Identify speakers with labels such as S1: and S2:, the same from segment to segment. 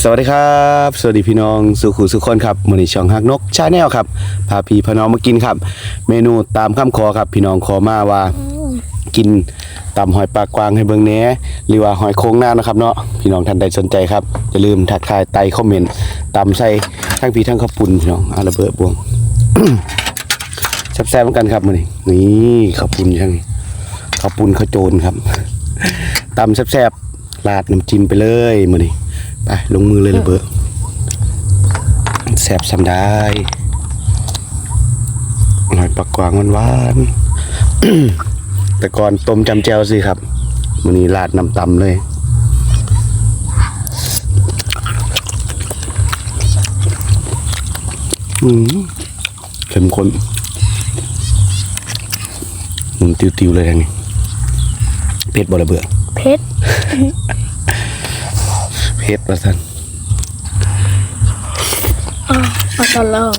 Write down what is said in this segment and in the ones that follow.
S1: สวัสดีครับ สวัสดีพี่น้องสุขุสุขคนครับมือนี้ช่องฮักนกชาแนลครับพาพี่พาน้องมากินครับ เมนูตามคำขอครับ พี่น้องขอมาว่า กินตำหอยปลากวางให้เบิ่งแหน่หรือว่าหอยโค้งหน้านะครับเนาะพี่น้องท่านใดสนใจครับอย่าลืมทักทายไต่คอมเมนต์ตำใส่ทั้งพี่ทั้งข้าวปุ้นพี่น้องอาระเบิดบวงแซ่บๆเหมือนกันครับมื้อนี้นี่ข้าวปุ้นช่างข้าวปุ้นข้าวโจรครับตำแซ่บๆราดน้ำจิ้มไปเลยมื้อนี้ ไปลงมือเลยระเบิดแซ่บสำได้หอยปลากวางหวานๆแต่ก่อนต้มจำแจวสิครับมื้อนี้ราดน้ำตำเลยอืมเข้มข้นหมุนติวๆเลยทางนี้เผ็ดบ่ระเบื่อ
S2: เพชร
S1: เผ็ดละท่าน
S2: เอาตอนลอง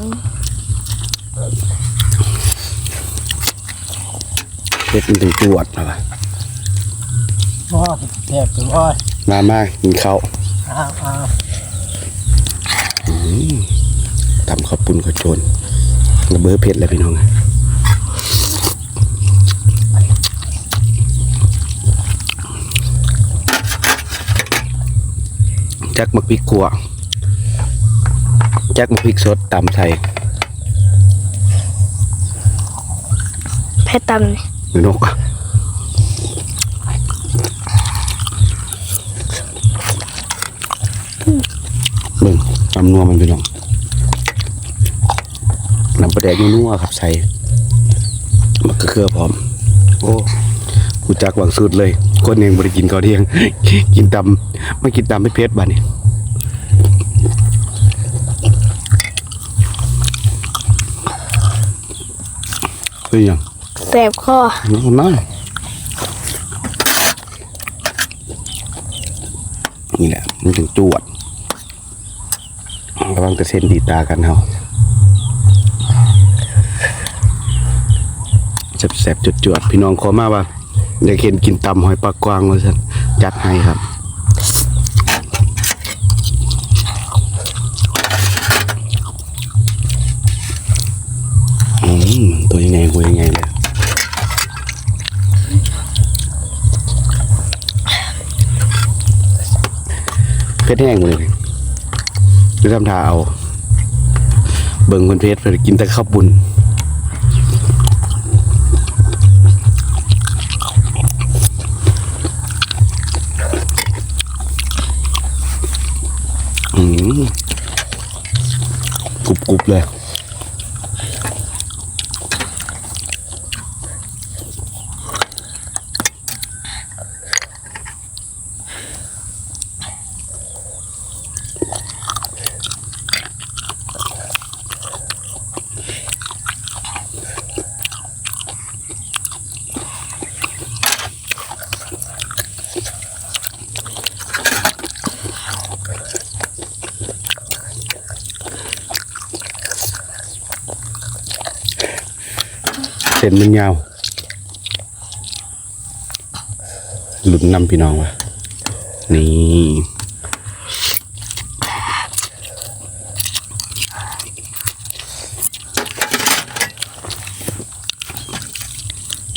S1: เผ็ดมันถึงจวดนะวะ
S3: ว้าวแซ่บจังอ้อย
S1: มามากินข้าว
S3: อ้าวอ้าว
S1: ตำข้าวปุ้นข้าวโจรระเบ้อเผ็ดเลยพี่น้อง จักมักพริกขัวจักมักพริกสดตำไทย
S2: เพชรตัน
S1: หรือนกอะเบิ่งตำนัวมันพี่น้องน้ำปลาแดกนัวๆครับใส่มันก็เครือพร้อม โอ้กูจักหวังสุดเลย คนเองบริกินก่อนเที่ยง กินตำไม่กินตำไม่เผ็ดบ้านี่เฮ้ยยัง
S2: แสบคอ
S1: น้องน้อยนี่แหละ มันถึงจวดระวังกระเซ็นดีตากันเฮาแสบๆจวดๆพี่น้องขอมาว่า อยากเห็นกินตำหอยปลากวางว่าสันจัดให้ครับอืมตัวยังไงหัวยังไงเลยเพชรแห้งเลยคือทำทาเอา เบิ่งคนเพชรเพื่อกินแต่ข้าวบุญอืม กรุบๆเลย ส้นมันยาว หลุดนำพี่น้องวะนี่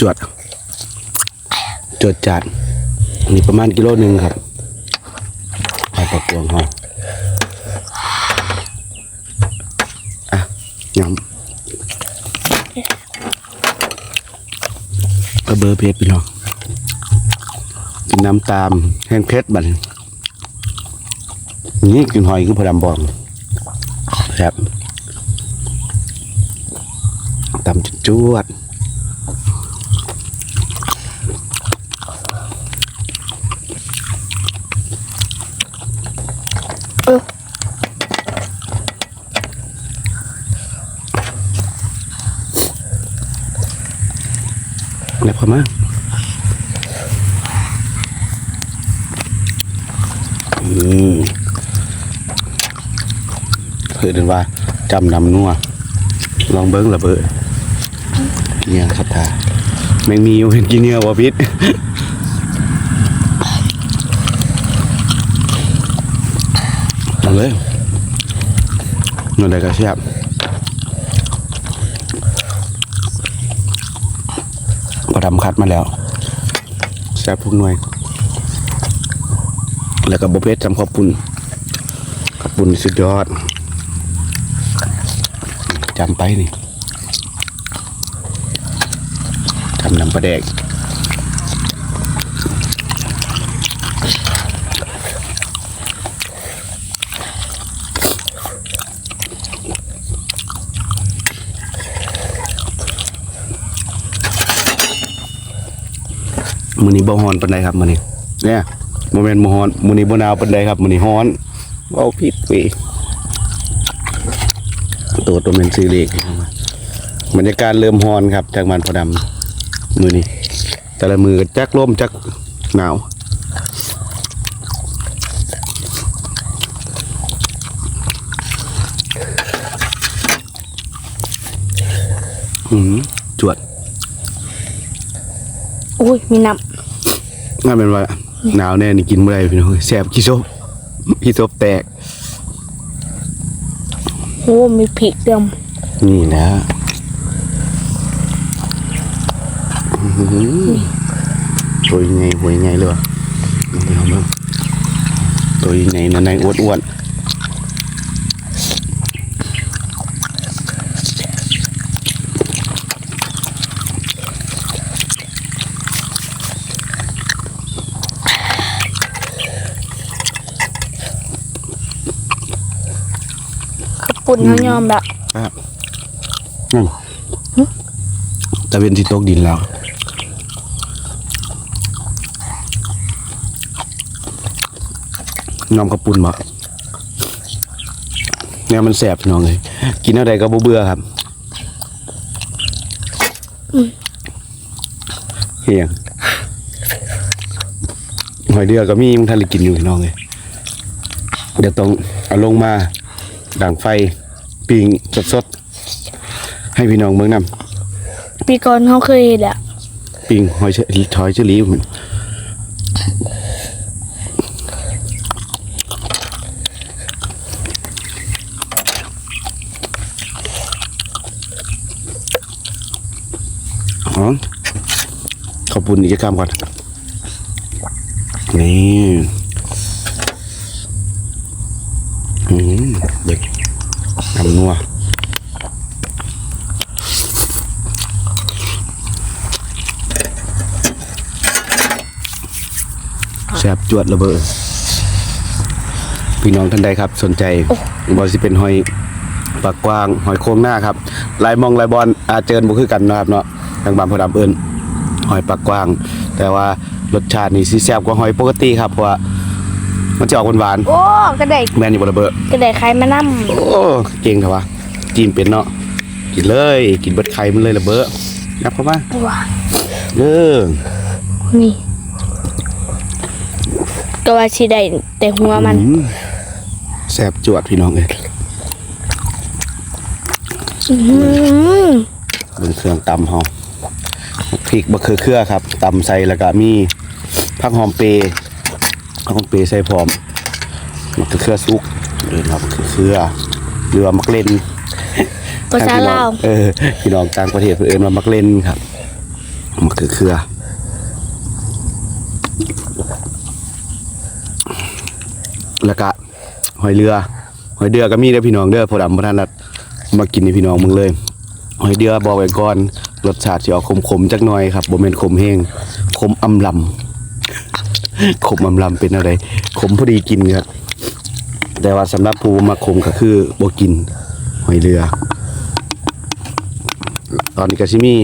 S1: จวด จวดจัดนี่ประมาณกิโลหนึ่งครับไปประกวงห้องอะยำ กระเบอร์เพชรพี่น้องกินน้ำตามแห้งเพชรบันนี่กินหอยคือพอดำบองครับตำจุดจวด
S2: เออ
S1: แล้วพอมาอืมเพื่อนว่าจำนำนัวลองเบิ้งระเบิดเนี่ยคาถาแมงมีอยู่เป็นกินเนื้อวะพิษเลยนั่นได้ก็แซ่บ พอทำคัดมาแล้วแซ่บทุกหน่วย แล้วก็บเพชรทำขอบปุ่นขอบปุ่นสุดยอดจำไปนี่ทำน้ำปลาแดก มือนี้บ่ฮ้อนปานใดครับมือนี้เนี่ยโมเมนต์บ่ฮ้อนมือนี้บ่หนาวปานใดครับมือนี้ฮ้อนเว้าผิดไปตัวตัวเป็นซื้อเลขบรรยากาศเริ่มฮ้อนครับจากมันพอดำมือนี้แต่ละมือก็จักลมจักหนาวอืมจวด
S2: อุ้ยมีน้
S1: น่าเป็นว่าหนาวแน่นี่กินไม่ได้พี่น้องแสบขี้ซบขี้ซบแตกำ
S2: โอ้มีพริกเดิม
S1: นี่นะอื้อหือตัวยังไงหัวยังไงเลยวะพี่น้องเบิ่งตัวยังไงนั่นในอ้วนอ้วนๆ
S2: ปุ่นเขายอมแบบ
S1: ครับนั่นตะเวนที่ตกดินแล้วน้องกระปุ่นบ่เนี่ยมันแสบพี่น้องเลยกินอะไรก็บ่เบื่อครับเฮียงหอยเดือก็มีมึงทันได้กินอยู่พี่น้องเลยเดี๋ยวต้องเอาลงมา ด่างไฟปิ้งสดๆ ให้พี่น้องเมืองนำ
S2: ปีก่อนเขาเคยเห็นแหละ
S1: ปิ้งหอยเชอถอยเชอรี่มันอ๋อขอบคุณอีกคำก่อน นี่อืม เด็กนำนัวแซบจวดระเบิดพี่น้องท่านใดครับ สนใจบอสิเป็นหอยปากกว้าง หอยโค้งหน้าครับลายมองลายบอลอาเจิญบ่คือกันนะครับเนาะทางบางพอดำเอิญหอยปากกว้าง แต่ว่ารสชาตินี่สิแซ่บกว่าหอยปกติครับเพราะว่า มันจะออกหวาน
S2: โอ้กระได
S1: ๆแม่นอยู่บ่ระเบิด
S2: กระไดใครมานั่ม
S1: โอ้เก่งเถอะวะจิ้มเป็นเนาะกินเลย กินเบิดไข่มันเลยระเบิดนับเข้ามา
S2: ว้า
S1: เด้อ
S2: นี่ก็ว่าชีได้แต่หัวมัน
S1: อืมแซ่บจวดพี่น้องเลย
S2: อื้อหือ
S1: เบิ่งเครื่องตำเฮาพริกบะเขือเครือครับตำใส่แล้วก็มีผักหอมเปรย์ ผักหอมเปรย์ใส่พร้อมมะเขือเครือสุกเดินครับมะเขือเครือหรือว่ามักเล่น
S2: ภาษาลาว
S1: เออพี่น้องต่างประเทศเพื่นเอนว่ามักเล่นครับมะเขือเครือแล้วก็หอยเรือหอยเดือก็มีเด้อพี่น้องเด้อพอดำพอท่านนัดมากินให้พี่น้องมึงเลยหอยเดือบอกไว้ก่อนรสชาติสิออกขมๆจักหน่อยครับบ่แม่นขมแห้งขมอำลำ ขมอำลำเป็นอะไรขมพอดีกินครับแต่ว่าสำหรับผู้มาขมก็คือบกินหอยเรือ ตอนนี้ก็สิมี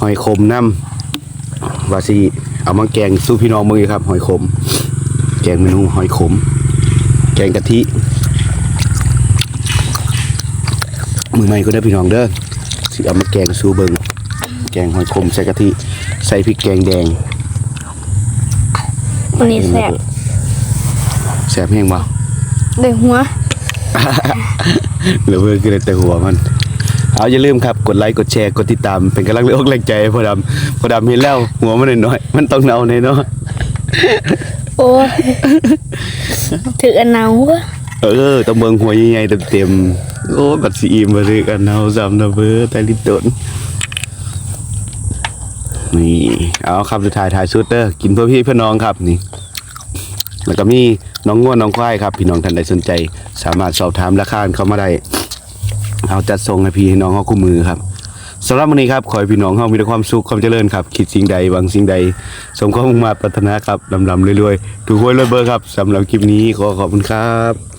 S1: หอยขมน้ำวาสิเอามาแกงสู้พี่น้องมือครับ หอยขม แกงเมนูหอยขม แกงกะทิ มือใหม่ก็ได้พี่น้องเด้อสิเอามาแกงสู้เบิงแกงหอยขมใส่กะทิ ใส่พริกแกงแดง
S2: อันนี้แซ่บ
S1: แซ่บแห้งบ่
S2: ได้หัว
S1: เหลือเพื่อนก็ได้แต่หัวมัน เอาอย่าลืมครับ กดไลค์กดแชร์กดติดตามเป็นกำลังเลือกแรงใจให้พ่อดำพ่อดำเห็นแล้ว หัวมันน้อยๆมันต้องเนาในเนาะ
S2: โอ้ยถืออันหนาววะ
S1: เออต้องเบิ่งหัวใหญ่ๆเต็มๆโอ้บัดสิอิ่มบ่ซื้อกันเฮาซ้ำนะเบ้อแต่ลิตน นี่ เอาคำสุดท้ายท้ายสุดเด้อกินเพื่อพี่เพื่อน้องครับนี่ แล้วก็มีน้องง่วนน้องควายครับ พี่น้องท่านใดสนใจ สามารถสอบถามราคาเข้ามาได้เอาจัดส่งให้พี่ให้น้องเฮาคู่มือครับสำหรับวันนี้ครับขอให้พี่น้องเฮามีแต่ความสุขความเจริญครับ คิดสิ่งใดหวังสิ่งใด สมความมุ่งมาปรารถนาครับลำลำเรื่อยๆถูกหวยรวยเบอร์ครับสำหรับคลิปนี้ขอขอบคุณครับ